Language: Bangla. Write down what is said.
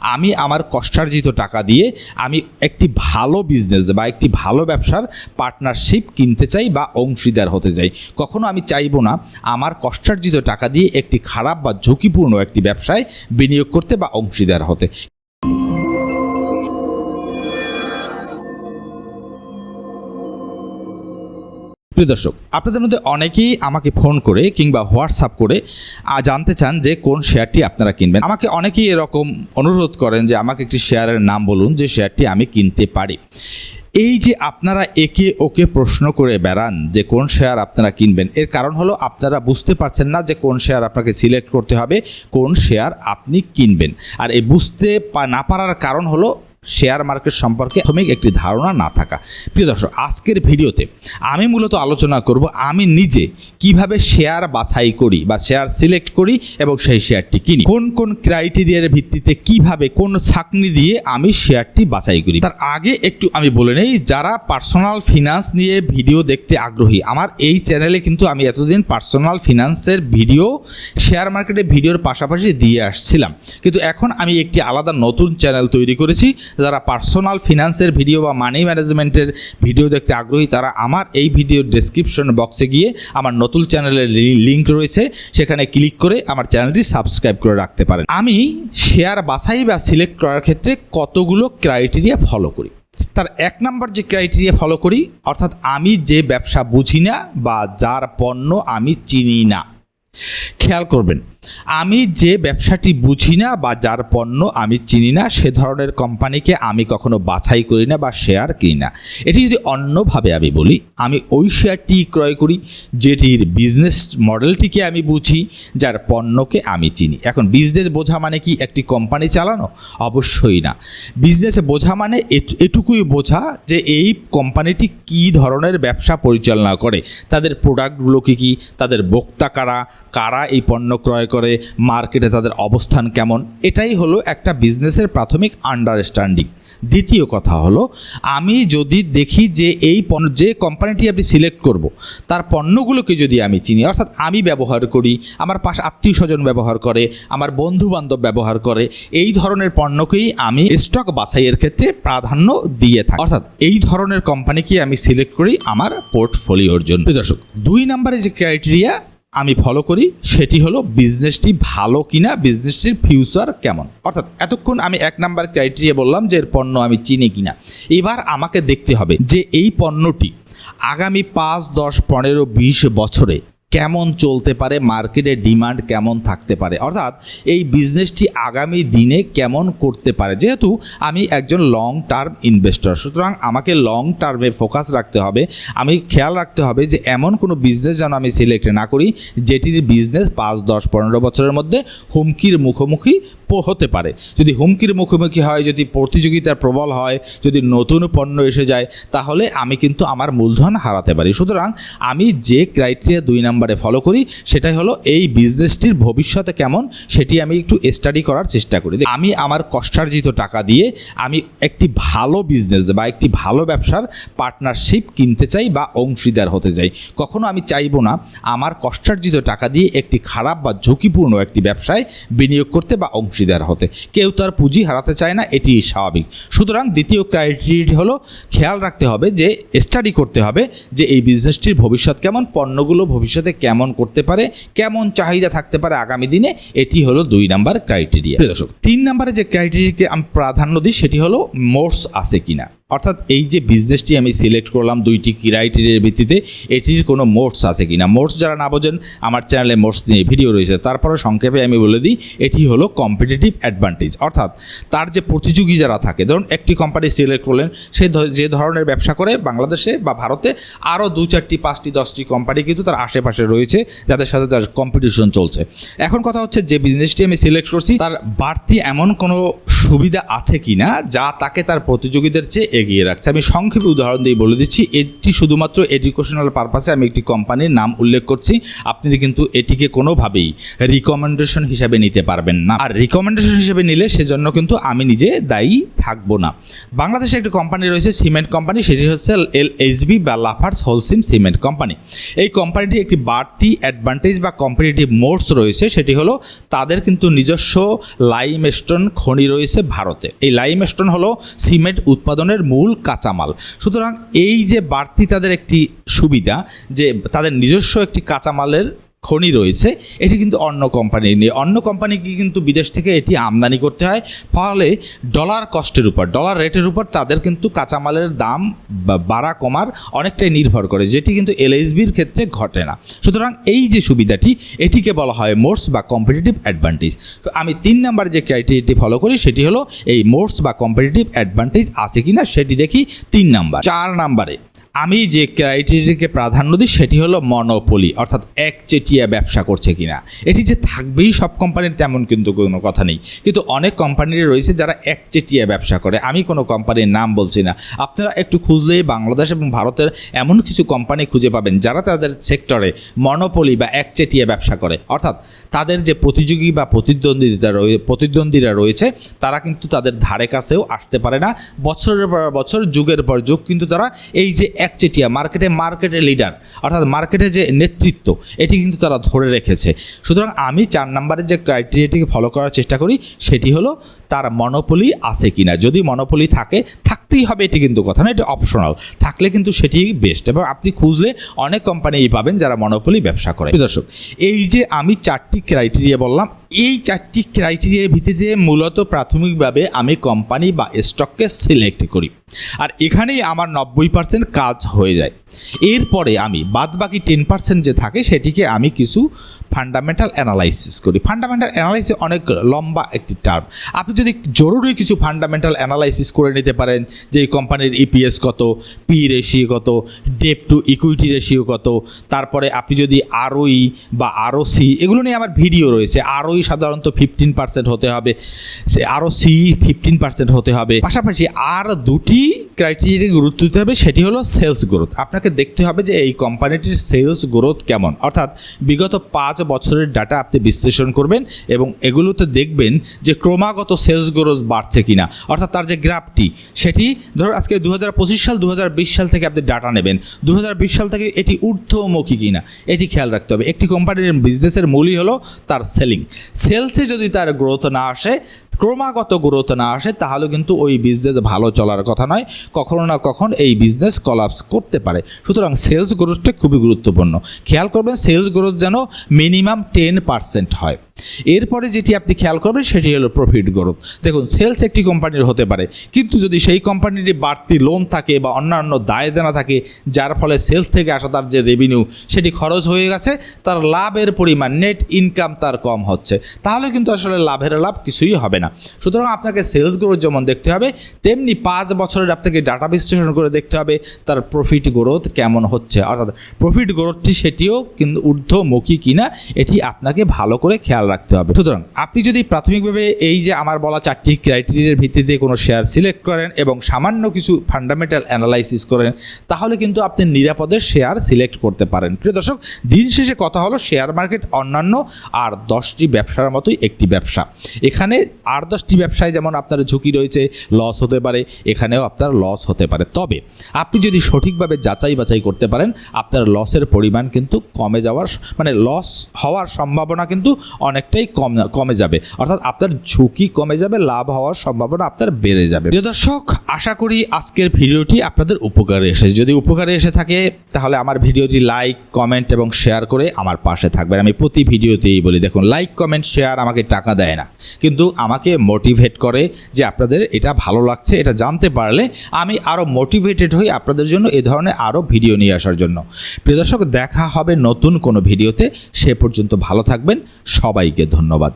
আমি আমার কষ্টার্জিত টাকা দিয়ে আমি একটি ভালো বিজনেস বা একটি ভালো ব্যবসার পার্টনারশিপ কিনতে চাই বা অংশীদার হতে চাই। কখনো আমি চাইব না আমার কষ্টার্জিত টাকা দিয়ে একটি খারাপ বা ঝুঁকিপূর্ণ একটি ব্যবসায় বিনিয়োগ করতে বা অংশীদার হতে। প্রিয় দর্শক, আপনাদের মধ্যে অনেকেই আমাকে ফোন করে কিংবা হোয়াটসঅ্যাপ করে জানতে চান যে কোন শেয়ারটি আপনারা কিনবেন। আমাকে অনেকেই এরকম অনুরোধ করেন যে আমাকে একটি শেয়ারের নাম বলুন যে শেয়ারটি আমি কিনতে পারি। এই যে আপনারা একে ওকে প্রশ্ন করে বেড়ান যে কোন শেয়ার আপনারা কিনবেন, এর কারণ হলো আপনারা বুঝতে পারছেন না যে কোন শেয়ার আপনাকে সিলেক্ট করতে হবে, কোন শেয়ার আপনি কিনবেন। আর এই বুঝতে না পারার কারণ হলো শেয়ার মার্কেট সম্পর্কে প্রাথমিক একটি ধারণা না থাকা। প্রিয় দর্শক, আজকের ভিডিওতে আমি মূলত আলোচনা করব আমি নিজে কীভাবে শেয়ার বাছাই করি বা শেয়ার সিলেক্ট করি এবং সেই শেয়ারটি কিনি। কোন কোন ক্রাইটেরিয়ার ভিত্তিতে কীভাবে, কোন ছাকনি দিয়ে আমি শেয়ারটি বাছাই করি। তার আগে একটু আমি বলে নেই, যারা পার্সোনাল ফিনান্স নিয়ে ভিডিও দেখতে আগ্রহী, আমার এই চ্যানেলে কিন্তু আমি এতদিন পার্সোনাল ফিনান্সের ভিডিও, শেয়ার মার্কেটে ভিডিওর পাশাপাশি দিয়ে আসছিলাম। কিন্তু এখন আমি একটি আলাদা নতুন চ্যানেল তৈরি করেছি যারা পার্সোনাল ফিনান্সের ভিডিও বা মানি ম্যানেজমেন্টের ভিডিও দেখতে আগ্রহী, তারা আমার এই ভিডিওর ডেসক্রিপশন বক্সে গিয়ে আমার নতুন চ্যানেলের লিঙ্ক রয়েছে, সেখানে ক্লিক করে আমার চ্যানেলটি সাবস্ক্রাইব করে রাখতে পারেন। আমি শেয়ার বাছাই বা সিলেক্ট করার ক্ষেত্রে কতগুলো ক্রাইটেরিয়া ফলো করি? তার এক নাম্বার যে ক্রাইটেরিয়া ফলো করি, অর্থাৎ আমি যে ব্যবসা বুঝি না বা যার পণ্য আমি চিনি না খেয়াল করবেন, আমি যে ব্যবসাটি বুঝি না বা যার পণ্য আমি চিনি না, সে ধরনের কোম্পানিকে আমি কখনো বাছাই করি না বা শেয়ার কিনি না। এটি যদি অন্যভাবে আমি বলি, আমি ওই শেয়ারটি ক্রয় করি, যেটির বিজনেস মডেলটিকে আমি বুঝি, যার পণ্যকে আমি চিনি। এখন বিজনেস বোঝা মানে কি একটি কোম্পানি চালানো? অবশ্যই না। বিজনেসে বোঝা মানে এট- এটুকুই বোঝা যে এই কোম্পানিটি কী ধরনের ব্যবসা পরিচালনা করে, তাদের প্রোডাক্টগুলো কী কী, তাদের বক্তা কারা কারা এই পণ্য ক্রয় করে, মার্কেটে তাদের অবস্থান কেমন, এটাই হলো একটা বিজনেসের প্রাথমিক আন্ডারস্ট্যান্ডিং দ্বিতীয় কথা হলো, আমি যদি দেখি যে এই পণ্য, যে কোম্পানিটি আমি সিলেক্ট করব, তার পণ্যগুলোকে যদি আমি চিনি, অর্থাৎ আমি ব্যবহার করি, আমার পাশে আত্মীয় স্বজন ব্যবহার করে, আমার বন্ধু বান্ধব ব্যবহার করে, এই ধরনের পণ্যকেই আমি স্টক বাছাইয়ের ক্ষেত্রে প্রাধান্য দিয়ে থাকি। অর্থাৎ এই ধরনের কোম্পানিকে আমি সিলেক্ট করি আমার পোর্টফোলিওর জন্য। দর্শক, দুই নম্বরে যে ক্রাইটেরিয়া আমি ফলো করি, সেটি হলো বিজনেসটি ভালো কিনা বিজনেসটির ফিউচার কেমন? অর্থাৎ এতক্ষণ আমি এক নাম্বার ক্রাইটেরিয়া বললাম যে এর পণ্য আমি চিনি কিনা। এবার আমাকে দেখতে হবে যে এই পণ্যটি আগামী পাঁচ, দশ, পনেরো, বিশ বছরে কেমন চলতে পারে মার্কেটের ডিমান্ড কেমন থাকতে পারে, অর্থাৎ এই বিজনেসটি আগামী দিনে কেমন করতে পারে? যেহেতু আমি একজন লং টার্ম ইনভেস্টর সুতরাং আমাকে লং টার্মে ফোকাস রাখতে হবে। আমি খেয়াল রাখতে হবে যে এমন কোনো বিজনেস যেন আমি সিলেক্ট না করি, যেটির বিজনেস পাঁচ, দশ, পনেরো বছরের মধ্যে হুমকির মুখোমুখি হতে পারে। যদি হুমকির মুখোমুখি হয়, যদি প্রতিযোগিতার প্রবল হয়, যদি নতুন পণ্য এসে যায়, তাহলে আমি কিন্তু আমার মূলধন হারাতে পারি। সুতরাং আমি যে ক্রাইটেরিয়া দুই নম্বরে ফলো করি, সেটাই হলো এই বিজনেসটির ভবিষ্যতে কেমন, সেটি আমি একটু স্টাডি করার চেষ্টা করি। আমি আমার কষ্টার্জিত টাকা দিয়ে আমি একটি ভালো বিজনেস বা একটি ভালো ব্যবসার পার্টনারশিপ কিনতে চাই বা অংশীদার হতে চাই। কখনো আমি চাইব না আমার কষ্টার্জিত টাকা দিয়ে একটি খারাপ বা ঝুঁকিপূর্ণ একটি ব্যবসায় বিনিয়োগ করতে বা অংশীদার হতে। কেউ তার পুঁজি হারাতে চায় না এটি স্বাভাবিক। সুতরাং দ্বিতীয় ক্রাইটেরিয়াটি হলো, খেয়াল রাখতে হবে যে স্টাডি করতে হবে যে, এই বিজনেসটির ভবিষ্যৎ কেমন, পণ্যগুলো ভবিষ্যতে কেমন করতে পারে, কেমন চাহিদা থাকতে পারে আগামী দিনে, এটি হলো দুই নাম্বার ক্রাইটেরিয়া দর্শক, তিন নাম্বারে যে ক্রাইটেরিয়াকে আমি প্রাধান্য দিই, সেটি হলো, মোর্স আছে কিনা। অর্থাৎ এই যে বিজনেসটি আমি সিলেক্ট করলাম দুইটি ক্রাইটেরিয়ার ভিত্তিতে, এটির কোনো মোটস আছে কিনা? মোটস যারা না বোঝেন, আমার চ্যানেলে মোটস নিয়ে ভিডিও রয়েছে। তারপরে সংক্ষেপে আমি বলে দিই, এটি হলো কম্পিটিটিভ অ্যাডভান্টেজ অর্থাৎ তার যে প্রতিযোগী যারা থাকে, ধরুন একটি কোম্পানি সিলেক্ট করলেন, সে যে ধরনের ব্যবসা করে বাংলাদেশে বা ভারতে, আরও দু চারটি, পাঁচটি, দশটি কোম্পানি কিন্তু তার আশেপাশে রয়েছে, যাদের সাথে তার কম্পিটিশন চলছে। এখন কথা হচ্ছে যে বিজনেসটি আমি সিলেক্ট করছি, তার বাড়তি এমন কোনো সুবিধা আছে কি না যা তাকে তার প্রতিযোগীদের চেয়ে এগিয়ে রাখছে। আমি সংক্ষেপে উদাহরণ দিয়ে বলে দিচ্ছি, এটি শুধুমাত্র এডুকেশনাল পারপাসে আমি একটি কোম্পানির নাম উল্লেখ করছি। আপনি কিন্তু এটিকে কোনোভাবেই রিকমেন্ডেশন হিসাবে নিতে পারবেন না। আর রিকমেন্ডেশন হিসেবে নিলে সেজন্য কিন্তু আমি নিজে দায়ী থাকব না। বাংলাদেশে একটি কোম্পানি রয়েছে সিমেন্ট কোম্পানি সেটি হচ্ছে এল এইচবি বা লাফার্স হোলসিম সিমেন্ট কোম্পানি। এই কোম্পানিটি একটি বাড়তি অ্যাডভান্টেজ বা কম্পিটিটিভ মোডস রয়েছে, সেটি হলো তাদের কিন্তু নিজস্ব লাইমস্টোন খনি রয়েছে ভারতে। এই লাইমস্টোন হলো সিমেন্ট উৎপাদনের মূল কাঁচামাল। সুতরাং এই যে বাড়তি তাদের একটি সুবিধা যে তাদের নিজস্ব একটি কাঁচামালের খনি রয়েছে, এটি কিন্তু অন্য কোম্পানি নেই অন্য কোম্পানিকে কিন্তু বিদেশ থেকে এটি আমদানি করতে হয়, ফলে ডলার কস্টের উপর ডলার রেটের উপর তাদের কিন্তু কাঁচামালের দাম বাড়া কমার অনেকটাই নির্ভর করে, যেটি কিন্তু এলএসবির ক্ষেত্রে ঘটে না। সুতরাং এই যে সুবিধাটি, এটিকে বলা হয় মোর্স বা কম্পিটিটিভ অ্যাডভান্টেজ তো আমি তিন নাম্বার যে ক্রাইটেরিয়াটি ফলো করি, সেটি হলো এই মোর্স বা কম্পিটিটিভ অ্যাডভান্টেজ আছে কি না সেটি দেখি তিন নাম্বার। চার নাম্বারে আমি যে ক্রাইটেরিয়াকে প্রাধান্য দিই সেটি হলো মনোপলি অর্থাৎ একচেটিয়া ব্যবসা করছে কিনা। এটি যে থাকবেই সব কোম্পানির তেমন কিন্তু কোনো কথা নেই। কিন্তু অনেক কোম্পানির রয়েছে যারা একচেটিয়া ব্যবসা করে। আমি কোনো কোম্পানির নাম বলছি না। আপনারা একটু খুঁজলেই বাংলাদেশ এবং ভারতের এমন কিছু কোম্পানি খুঁজে পাবেন যারা তাদের সেক্টরে মনোপলি বা একচেটিয়া ব্যবসা করে। অর্থাৎ তাদের যে প্রতিযোগী বা প্রতিদ্বন্দ্বিতা প্রতিদ্বন্দ্বীরা রয়েছে, তারা কিন্তু তাদের ধারে কাছেও আসতে পারে না। বছরের পর বছর, যুগের পর যুগ কিন্তু তারা এই যে একচেটিয়া মার্কেটে মার্কেটের লিডার অর্থাৎ মার্কেটে যে নেতৃত্ব, এটি কিন্তু তারা ধরে রেখেছে। সুতরাং আমি চার নম্বরের যে ক্রাইটেরিয়াটিকে ফলো করার চেষ্টা করি, সেটি হলো তার মনোপলি আছে কি না যদি মনোপলি থাকে, থাকতেই হবে এটি কিন্তু কথা না, এটি অপশনাল থাকলে কিন্তু সেটি বেস্ট এবং আপনি খুঁজলে অনেক কোম্পানিই পাবেন যারা মনোপলি ব্যবসা করে। দর্শক, এই যে আমি চারটি ক্রাইটেরিয়া বললাম এই চারটি ক্রাইটেরিয়ার ভিত্তিতে মূলত প্রাথমিকভাবে আমি কোম্পানি বা স্টককে সিলেক্ট করি। আর এখানেই আমার নব্বই পার্সেন্ট কাজ হয়ে যায়। এরপরে আমি বাদবাকি টেন পার্সেন্ট যে থাকে সেটিকে আমি কিছু ফান্ডামেন্টাল অ্যানালাইসিস করি। ফান্ডামেন্টাল অ্যানালাইসিস অনেক লম্বা একটি টার্ম আপনি যদি জরুরি কিছু ফান্ডামেন্টাল অ্যানালাইসিস করে নিতে পারেন, যে এই কোম্পানির ইপিএস কত পি রেশিও কত ডেপ টু ইকুইটি রেশিও কত, তারপরে আপনি যদি আরওই বা আরও সি এগুলো নিয়ে আমার ভিডিও রয়েছে। আরওই সাধারণত ফিফটিন পার্সেন্ট হতে হবে, সে আরও সি ফিফটিন পার্সেন্ট হতে হবে। পাশাপাশি আর দুটি ক্রাইটেরিয়া গুরুত্ব দিতে হবে, সেটি হলো সেলস গ্রোথ আপনাকে দেখতে হবে যে এই কোম্পানিটির সেলস গ্রোথ কেমন। অর্থাৎ বিগত পাঁচ বছরের ডাটা আপনি বিশ্লেষণ করবেন এবং এগুলোতে দেখবেন যে ক্রমাগত সেলস গ্রোথ বাড়ছে কিনা। অর্থাৎ তার যে গ্রাফটি সেটি ধরো আজকে দু হাজার পঁচিশ সাল দু হাজার বিশ সাল থেকে আপনি ডাটা নেবেন। দু হাজার বিশ সাল থেকে এটি ঊর্ধ্বমুখী কিনা, এটি খেয়াল রাখতে হবে। একটি কোম্পানির বিজনেসের মূলই হলো তার সেলিং সেলসে যদি তার গ্রোথ না আসে ক্রমাগত গ্রোথ না আসে, তাহলে কিন্তু ওই বিজনেস ভালো চলার কথা নয়। কখনো না কখন এই বিজনেস কলাপস করতে পারে। সুতরাং সেলস গ্রোথটা খুবই গুরুত্বপূর্ণ। খেয়াল করবেন সেলস গ্রোথ যেন মিনিমাম টেন পার্সেন্ট হয়। এরপরে যেটি আপনি খেয়াল করবেন, সেটি হলো প্রফিট গ্রোথ দেখুন সেলস একটি কোম্পানির হতে পারে, কিন্তু যদি সেই কোম্পানির বাড়তি লোন থাকে বা অন্যান্য দায় দেনা থাকে, যার ফলে সেলস থেকে আসা তার যে রেভিনিউ সেটি খরচ হয়ে গেছে, তার লাভের পরিমাণ নেট ইনকাম তার কম হচ্ছে। তাহলে কিন্তু আসলে লাভের লাভ কিছুই হবে না। সুতরাং আপনাকে সেলস গ্রোথ যেমন দেখতে হবে, তেমনি পাঁচ বছরের আপনাকে ডাটা বিশ্লেষণ করে দেখতে হবে, তার প্রফিট গ্রোথ কেমন হচ্ছে। অর্থাৎ প্রফিট গ্রোথটি সেটিও কিন্তু ঊর্ধ্বমুখী কিনা, এটি আপনাকে ভালো করে খেয়াল রাখতে হবে। সুতরাং আপনি যদি প্রাথমিকভাবে এই যে আমার বলা চারটি ক্রাইটেরিয়ার ভিত্তিতে কোনো শেয়ার সিলেক্ট করেন এবং সামান্য কিছু ফান্ডামেন্টাল অ্যানালাইসিস করেন, তাহলে কিন্তু আপনি নিরাপদে শেয়ার সিলেক্ট করতে পারেন। প্রিয় দর্শক, দিন শেষে কথা হলো শেয়ার মার্কেট অন্যান্য আর দশটি ব্যবসার মতোই একটি ব্যবসা। এখানে আর দশটি ব্যবসায় যেমন আপনার ঝুঁকি রয়েছে লস হতে পারে, এখানেও আপনার লস হতে পারে। তবে আপনি যদি সঠিকভাবে যাচাই বাছাই করতে পারেন, আপনার লসের পরিমাণ কিন্তু কমে যাওয়ার মানে লস হওয়ার সম্ভাবনা কিন্তু অনেকটাই কম, কমে যাবে। অর্থাৎ আপনার ঝুঁকি কমে যাবে, লাভ হওয়ার সম্ভাবনা আপনার বেড়ে যাবে। প্রিয় দর্শক, আশা করি আজকের ভিডিওটি আপনাদের উপকারে এসেছে। যদি উপকারে এসে থাকে, তাহলে আমার ভিডিওটি লাইক, কমেন্ট এবং শেয়ার করে আমার পাশে থাকবেন। আমি প্রতি ভিডিওতেই বলি, দেখুন, লাইক, কমেন্ট, শেয়ার আমাকে টাকা দেয় না। কিন্তু আমাকে মোটিভেট করে যে আপনাদের এটা ভালো লাগছে, এটা জানতে পারলে আমি আরও মোটিভেটেড হই আপনাদের জন্য এ ধরনের আরও ভিডিও নিয়ে আসার জন্য। প্রিয় দর্শক, দেখা হবে নতুন কোনো ভিডিওতে। সে পর্যন্ত ভালো থাকবেন। সবাইকে ধন্যবাদ।